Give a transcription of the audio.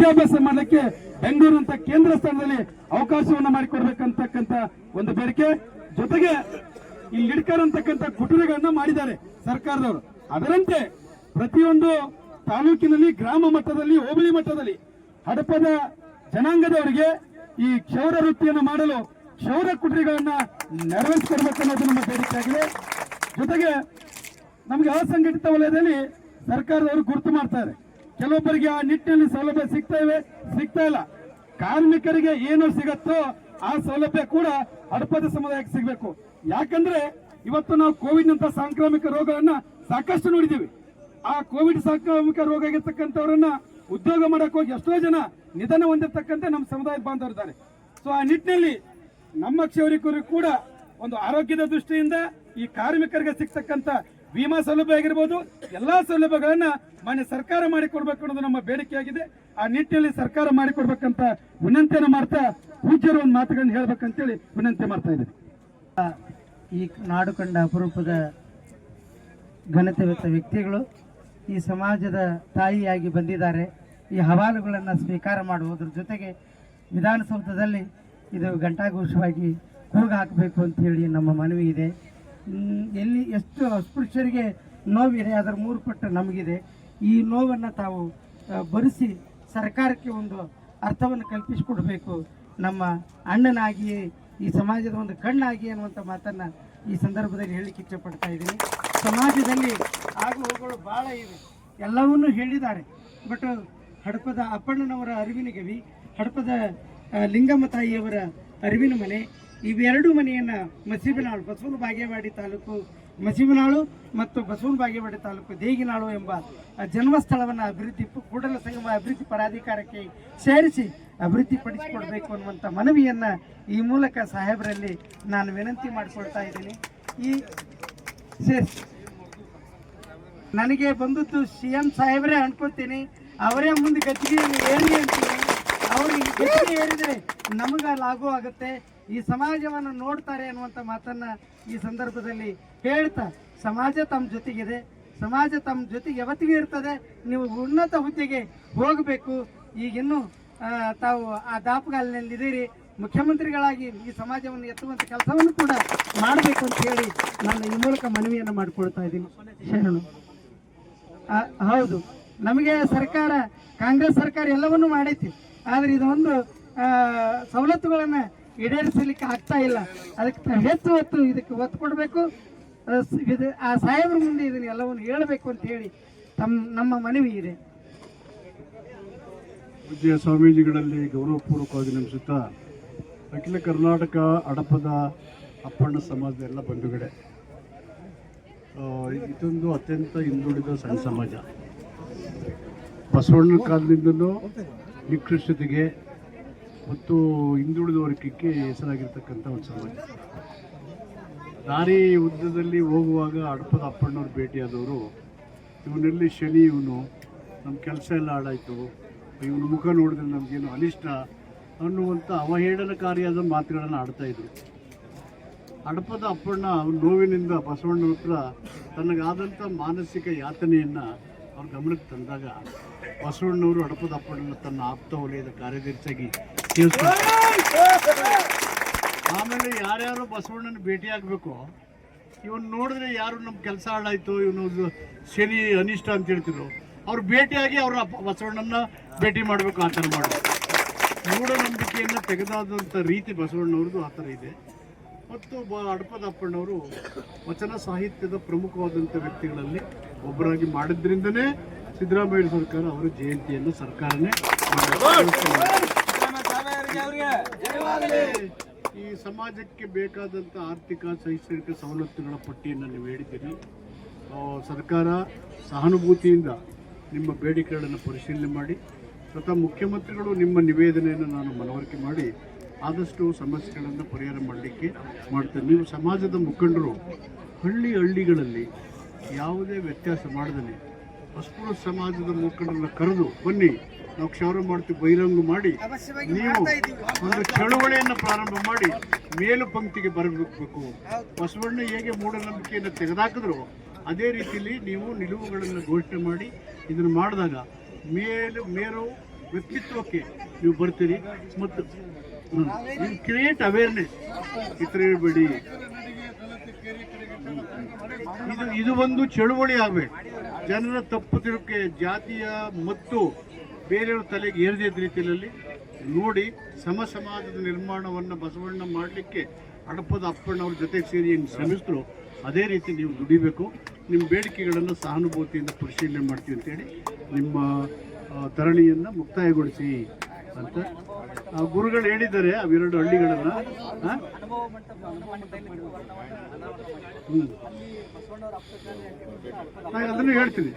ವಿದ್ಯಾಭ್ಯಾಸ ಮಾಡಲಿಕ್ಕೆ ಬೆಂಗಳೂರು ಅಂತ ಕೇಂದ್ರ ಸ್ಥಾನದಲ್ಲಿ ಅವಕಾಶವನ್ನ ಮಾಡಿಕೊಡ್ಬೇಕಂತಕ್ಕಂತ ಒಂದು ಬೇಡಿಕೆ. ಜೊತೆಗೆ ಇಲ್ಲಿ ಹಿಡ್ಕರ್ ಅಂತಕ್ಕಂಥ ಕುಟುಂಬಗಳನ್ನ ಮಾಡಿದ್ದಾರೆ ಸರ್ಕಾರದವರು. ಅದರಂತೆ ಪ್ರತಿಯೊಂದು ತಾಲೂಕಿನಲ್ಲಿ ಗ್ರಾಮ ಮಟ್ಟದಲ್ಲಿ, ಹೋಬಳಿ ಮಟ್ಟದಲ್ಲಿ ಹಡಪದ ಜನಾಂಗದವರಿಗೆ ಈ ಕ್ಷೌರ ವೃತ್ತಿಯನ್ನು ಮಾಡಲು ಕ್ಷೌರ ಕುಟುರಿಗಳನ್ನ ನೆರವೇರಿಸಿಕೊಡ್ಬೇಕು ಅನ್ನೋದು ನಮ್ಮ ಬೇಡಿಕೆ ಆಗಿದೆ. ಜೊತೆಗೆ ನಮಗೆ ಅಸಂಘಟಿತ ವಲಯದಲ್ಲಿ ಸರ್ಕಾರದವರು ಗುರುತು ಮಾಡ್ತಾರೆ ಕೆಲವೊಬ್ಬರಿಗೆ ಆ ನಿಟ್ಟಿನಲ್ಲಿ ಸೌಲಭ್ಯ ಸಿಗ್ತಾ ಇವೆ, ಸಿಗ್ತಾ ಇಲ್ಲ. ಕಾರ್ಮಿಕರಿಗೆ ಏನು ಸಿಗತ್ತೋ ಆ ಸೌಲಭ್ಯ ಕೂಡ ಅಡಪದ ಸಮುದಾಯಕ್ಕೆ ಸಿಗಬೇಕು. ಯಾಕಂದ್ರೆ ಇವತ್ತು ನಾವು ಕೋವಿಡ್ ನಂತ ಸಾಂಕ್ರಾಮಿಕ ರೋಗವನ್ನ ಸಾಕಷ್ಟು ನೋಡಿದೀವಿ ಆ ಕೋವಿಡ್ ಸಾಂಕ್ರಾಮಿಕ ರೋಗ ಆಗಿರ್ತಕ್ಕಂಥವ್ರನ್ನ ಉದ್ಯೋಗ ಮಾಡಕ್ ಹೋಗಿ ಎಷ್ಟೋ ಜನ ನಿಧನ ಹೊಂದಿರತಕ್ಕಂಥ ನಮ್ಮ ಸಮುದಾಯದ ಬಾಂಧವರಿದ್ದಾರೆ ಸೊ ಆ ನಿಟ್ಟಿನಲ್ಲಿ ನಮ್ಮ ಕ್ಷೌರಿಕರು ಕೂಡ ಒಂದು ಆರೋಗ್ಯದ ದೃಷ್ಟಿಯಿಂದ ಈ ಕಾರ್ಮಿಕರಿಗೆ ಸಿಗ್ತಕ್ಕಂಥ ವಿಮಾ ಸೌಲಭ್ಯ ಆಗಿರ್ಬೋದು, ಎಲ್ಲಾ ಸೌಲಭ್ಯಗಳನ್ನ ಮಾನ್ಯ ಸರ್ಕಾರ ಮಾಡಿಕೊಡ್ಬೇಕು ಅನ್ನೋದು ನಮ್ಮ ಬೇಡಿಕೆಯಾಗಿದೆ. ಆ ನಿಟ್ಟಿನಲ್ಲಿ ಸರ್ಕಾರ ಮಾಡಿಕೊಡ್ಬೇಕಂತ ವಿನಂತಿಯನ್ನು ಮಾಡ್ತಾ ಪೂಜ್ಯರು ಒಂದು ಮಾತುಗಳನ್ನು ಹೇಳ್ಬೇಕಂತೇಳಿ ವಿನಂತಿ ಮಾಡ್ತಾ ಇದ್ದೀನಿ. ಈ ನಾಡು ಕಂಡ ಅಪರೂಪದ ಘನತೆ ವ್ಯಕ್ತಿಗಳು ಈ ಸಮಾಜದ ತಾಯಿಯಾಗಿ ಬಂದಿದ್ದಾರೆ. ಈ ಹವಾಲುಗಳನ್ನು ಸ್ವೀಕಾರ ಮಾಡುವುದ್ರ ಜೊತೆಗೆ ವಿಧಾನಸೌಧದಲ್ಲಿ ಇದು ಘಂಟಾಘೋಷವಾಗಿ ಕೂಗ ಹಾಕಬೇಕು ಅಂತೇಳಿ ನಮ್ಮ ಮನವಿ ಇದೆ. ಎಲ್ಲಿ ಎಷ್ಟು ಅಸ್ಪೃಶ್ಯರಿಗೆ ನೋವಿದೆ, ಅದರ ಮೂರು ಪಟ್ಟು ನಮಗಿದೆ. ಈ ನೋವನ್ನು ತಾವು ಬರೆಸಿ ಭರಿಸಿ ಸರ್ಕಾರಕ್ಕೆ ಒಂದು ಅರ್ಥವನ್ನು ಕಲ್ಪಿಸಿಕೊಡಬೇಕು. ನಮ್ಮ ಅಣ್ಣನಾಗಿಯೇ, ಈ ಸಮಾಜದ ಒಂದು ಕಣ್ಣಾಗಿ ಅನ್ನುವಂಥ ಮಾತನ್ನು ಈ ಸಂದರ್ಭದಲ್ಲಿ ಹೇಳಲಿಕ್ಕೆ ಇಷ್ಟಪಡ್ತಾ ಇದ್ದೀನಿ. ಸಮಾಜದಲ್ಲಿ ಆಗು ಹೋಗುಗಳು ಭಾಳ ಇವೆ. ಎಲ್ಲವನ್ನೂ ಹೇಳಿದ್ದಾರೆ. ಬಟ್ ಹಡಪದ ಅಪ್ಪಣ್ಣನವರ ಅರಿವಿನ ಗವಿ, ಹಡಪದ ಲಿಂಗಮ್ಮ ತಾಯಿಯವರ ಅರಿವಿನ ಮನೆ, ಇವೆರಡೂ ಮನೆಯನ್ನು ಮಸೀಬನಾಳು ಬಸವನ ಬಾಗೇವಾಡಿ ತಾಲೂಕು ಮಸೀಬನಾಳು ಮತ್ತು ಬಸವನ ಬಾಗೇವಾಡಿ ತಾಲೂಕು ದೇಗಿನಾಳು ಎಂಬ ಜನ್ಮಸ್ಥಳವನ್ನು ಅಭಿವೃದ್ಧಿ ಕೂಡಲ ಸಂಗಮ ಅಭಿವೃದ್ಧಿ ಪರಾಧಿಕಾರಕ್ಕೆ ಸೇರಿಸಿ ಅಭಿವೃದ್ಧಿ ಪಡಿಸಿಕೊಡ್ಬೇಕು ಅನ್ನುವಂಥ ಮನವಿಯನ್ನು ಈ ಮೂಲಕ ಸಾಹೇಬರಲ್ಲಿ ನಾನು ವಿನಂತಿ ಮಾಡಿಕೊಳ್ತಾ ಇದ್ದೀನಿ. ಈ ನನಗೆ ಬಂದದ್ದು ಸಿ ಎಂ ಸಾಹೇಬರೇ ಅನ್ಕೋತೀನಿ ಅವರೇ ಮುಂದೆ ಗದ್ದಿಗೆ ಏನು ಅವ್ರಿಗೆ ಗದ್ದಿಗೆ ಏರಿದ್ರೆ ನಮಗೆ ಲಾಗು ಆಗುತ್ತೆ. ಈ ಸಮಾಜವನ್ನು ನೋಡ್ತಾರೆ ಅನ್ನುವಂಥ ಮಾತನ್ನ ಈ ಸಂದರ್ಭದಲ್ಲಿ ಹೇಳ್ತಾ, ಸಮಾಜ ತಮ್ಮ ಜೊತೆಗಿದೆ. ಸಮಾಜ ತಮ್ಮ ಜೊತೆಗೆ ಯಾವತ್ತಿಗೂ ಇರ್ತದೆ. ನೀವು ಉನ್ನತ ಹುದ್ದೆಗೆ ಹೋಗಬೇಕು. ಈಗಿನ್ನೂ ತಾವು ಆ ದಾಪಗಾಲಿನಲ್ಲಿದ್ದೀರಿ. ಮುಖ್ಯಮಂತ್ರಿಗಳಾಗಿ ಈ ಸಮಾಜವನ್ನು ಎತ್ತುವಂಥ ಕೆಲಸವನ್ನು ಕೂಡ ಮಾಡಬೇಕು ಅಂತ ಹೇಳಿ ನಾನು ಈ ಮೂಲಕ ಮನವಿಯನ್ನು ಮಾಡಿಕೊಳ್ತಾ ಇದ್ದೀನಿ. ಶರಣು. ಹೌದು. ನಮಗೆ ಸರ್ಕಾರ, ಕಾಂಗ್ರೆಸ್ ಸರ್ಕಾರ ಎಲ್ಲವನ್ನೂ ಮಾಡೈತಿ. ಆದರೆ ಇದೊಂದು ಸವಲತ್ತುಗಳನ್ನು ಈಡೇರಿಸಲಿಕ್ಕೆ ಆಗ್ತಾ ಇಲ್ಲ. ಅದಕ್ಕೆ ಹೆಚ್ಚು ಹೊತ್ತು ಇದಕ್ಕೆ ಒತ್ತು ಕೊಡಬೇಕು. ಇದು, ಆ ಸಾಹೇಬ್ರ ಮುಂದೆ ಇದನ್ನ ಎಲ್ಲವನ್ನು ಹೇಳಬೇಕು ಅಂತ ಹೇಳಿ ತಮ್ಮ ನಮ್ಮ ಮನವಿ ಇದೆ. ಪೂಜ್ಯ ಸ್ವಾಮೀಜಿಗಳಲ್ಲಿ ಗೌರವಪೂರ್ವಕವಾಗಿ ನಮಿಸುತ್ತಾ ಅಖಿಲ ಕರ್ನಾಟಕ ಅಡಪದ ಅಪ್ಪಣ್ಣ ಸಮಾಜದ ಎಲ್ಲ ಬಂಧುಗಳೇ. ಇದೊಂದು ಅತ್ಯಂತ ಹಿಂದುಳಿದ ಸಣ್ಣ ಸಮಾಜ. ಬಸವಣ್ಣ ಕಾಲದಿಂದಲೂ ನಿಕೃಷ್ಟತೆಗೆ ಮತ್ತು ಹಿಂದುಳಿದ ವರ್ಗಕ್ಕೆ ಹೆಸರಾಗಿರ್ತಕ್ಕಂಥ ಒಂದು ಸಮಾಜ ದಾರಿ ಉದ್ದದಲ್ಲಿ ಹೋಗುವಾಗ ಅಡಪದ ಅಪ್ಪಣ್ಣವ್ರು ಭೇಟಿಯಾದವರು, ಇವನಲ್ಲಿ ಶನಿ, ಇವನು ನಮ್ಮ ಕೆಲಸ ಎಲ್ಲ ಹಾಳಾಯಿತು. ಇವನ ಮುಖ ನೋಡಿದ್ರೆ ನಮಗೇನು ಅನಿಷ್ಟ? ಅನ್ನುವಂಥ ಅವಹೇಳನಕಾರಿಯಾದ ಮಾತುಗಳನ್ನು ಆಡ್ತಾ ಇದ್ರು. ಅಡಪದ ಅಪ್ಪಣ್ಣ ಅವನ ನೋವಿನಿಂದ ಬಸವಣ್ಣ ಹತ್ರ ತನಗಾದಂಥ ಮಾನಸಿಕ ಯಾತನೆಯನ್ನು ಅವ್ರ ಗಮನಕ್ಕೆ ತಂದಾಗ ಬಸವಣ್ಣವರು ಅಡಪದ ತನ್ನ ಆಪ್ತ ವಲಯದ ಕಾರ್ಯದರ್ಶಿಯಾಗಿ ಆಮೇಲೆ ಯಾರ್ಯಾರು ಬಸವಣ್ಣನ ಭೇಟಿಯಾಗಬೇಕು ಇವನು ನೋಡಿದ್ರೆ ಯಾರು ನಮ್ಮ ಕೆಲಸ ಹಾಳಾಯ್ತು, ಇವನು ಶನಿ ಅನಿಷ್ಟ ಅಂತ ಹೇಳ್ತಿದ್ರು. ಅವ್ರು ಭೇಟಿಯಾಗಿ ಅವರ ಬಸವಣ್ಣನ ಭೇಟಿ ಮಾಡಬೇಕು ಆ ಥರ ಮಾಡಬೇಕು ಮೂಢನಂಬಿಕೆಯನ್ನು ತೆಗೆದಾದಂಥ ರೀತಿ ಬಸವಣ್ಣವ್ರದ್ದು ಆ ಥರ ಇದೆ. ಮತ್ತು ಬ ಅಡಪದಪ್ಪಣ್ಣವರು ವಚನ ಸಾಹಿತ್ಯದ ಪ್ರಮುಖವಾದಂಥ ವ್ಯಕ್ತಿಗಳಲ್ಲಿ ಒಬ್ಬರಾಗಿ ಮಾಡಿದ್ರಿಂದನೇ ಸಿದ್ದರಾಮಯ್ಯ ಸರ್ಕಾರ ಅವರ ಜಯಂತಿಯನ್ನು ಸರ್ಕಾರನೇ. ಈ ಸಮಾಜಕ್ಕೆ ಬೇಕಾದಂಥ ಆರ್ಥಿಕ, ಶೈಕ್ಷಣಿಕ ಸವಲತ್ತುಗಳ ಪಟ್ಟಿಯನ್ನು ನೀವು ಹೇಳಿದ್ದೀರಿ ಸರ್ಕಾರ ಸಹಾನುಭೂತಿಯಿಂದ ನಿಮ್ಮ ಬೇಡಿಕೆಗಳನ್ನು ಪರಿಶೀಲನೆ ಮಾಡಿ, ಸ್ವತಃ ಮುಖ್ಯಮಂತ್ರಿಗಳು ನಿಮ್ಮ ನಿವೇದನೆಯನ್ನು ನಾನು ಮನವರಿಕೆ ಮಾಡಿ ಆದಷ್ಟು ಸಮಸ್ಯೆಗಳನ್ನು ಪರಿಹಾರ ಮಾಡಲಿಕ್ಕೆ ಮಾಡ್ತೇನೆ ನೀವು ಸಮಾಜದ ಮುಖಂಡರು ಹಳ್ಳಿ ಹಳ್ಳಿಗಳಲ್ಲಿ ಯಾವುದೇ ವ್ಯತ್ಯಾಸ ಮಾಡದೇ ಅಸ್ಪೃಶ್ಯ ಸಮಾಜದ ಮುಖಂಡರನ್ನ ಕರೆದು ಬನ್ನಿ ನಾವು ಕ್ಷೌರ ಮಾಡ್ತೀವಿ ಬಹಿರಂಗ ಮಾಡಿ ನೀವು ಒಂದು ಚಳುವಳಿಯನ್ನು ಪ್ರಾರಂಭ ಮಾಡಿ ಮೇಲು ಪಂಕ್ತಿಗೆ ಬರಬೇಕು. ಬಸವಣ್ಣ ಹೇಗೆ ಮೂಢನಂಬಿಕೆಯನ್ನು ತೆಗೆದಾಕಿದ್ರು ಅದೇ ರೀತಿಯಲ್ಲಿ ನೀವು ನಿಲುವುಗಳನ್ನು ಘೋಷಣೆ ಮಾಡಿ ಇದನ್ನು ಮಾಡಿದಾಗ ಮೇಲು ಮೇರು ವ್ಯಕ್ತಿತ್ವಕ್ಕೆ ನೀವು ಬರ್ತೀರಿ. ಮತ್ತು ನೀವು ಕ್ರಿಯೇಟ್ ಅವೇರ್ನೆಸ್ ಈ ಥರ ಹೇಳ್ಬೇಡಿ. ಇದು ಇದು ಒಂದು ಚಳುವಳಿ ಆಗಬೇಕು. ಜನರ ತಪ್ಪು ತಿಳುಕೆ ಜಾತಿಯ ಮತ್ತು ಬೇರೆಯವ್ರ ತಲೆಗೆ ಏರಿದ ರೀತಿಯಲ್ಲಿ ನೋಡಿ ಸಮ ಸಮಾಜದ ನಿರ್ಮಾಣವನ್ನು ಬಸವಣ್ಣ ಮಾಡಲಿಕ್ಕೆ ಅಡಪದ ಅಪ್ಪಣ್ಣವ್ರ ಜೊತೆಗೆ ಸೇರಿ ಏನು ಶ್ರಮಿಸಿದ್ರು, ಅದೇ ರೀತಿ ನೀವು ದುಡಿಬೇಕು. ನಿಮ್ಮ ಬೇಡಿಕೆಗಳನ್ನು ಸಹಾನುಭೂತಿಯಿಂದ ಪರಿಶೀಲನೆ ಮಾಡ್ತೀವಿ ಅಂತೇಳಿ ನಿಮ್ಮ ಧರಣಿಯನ್ನು ಮುಕ್ತಾಯಗೊಳಿಸಿ. ಅಂತ. ಗುರುಗಳು ಹೇಳಿದ್ದಾರೆ ಅವೆರಡು ಹಳ್ಳಿಗಳನ್ನು. ನಾನು ಅದನ್ನು ಹೇಳ್ತೀನಿ.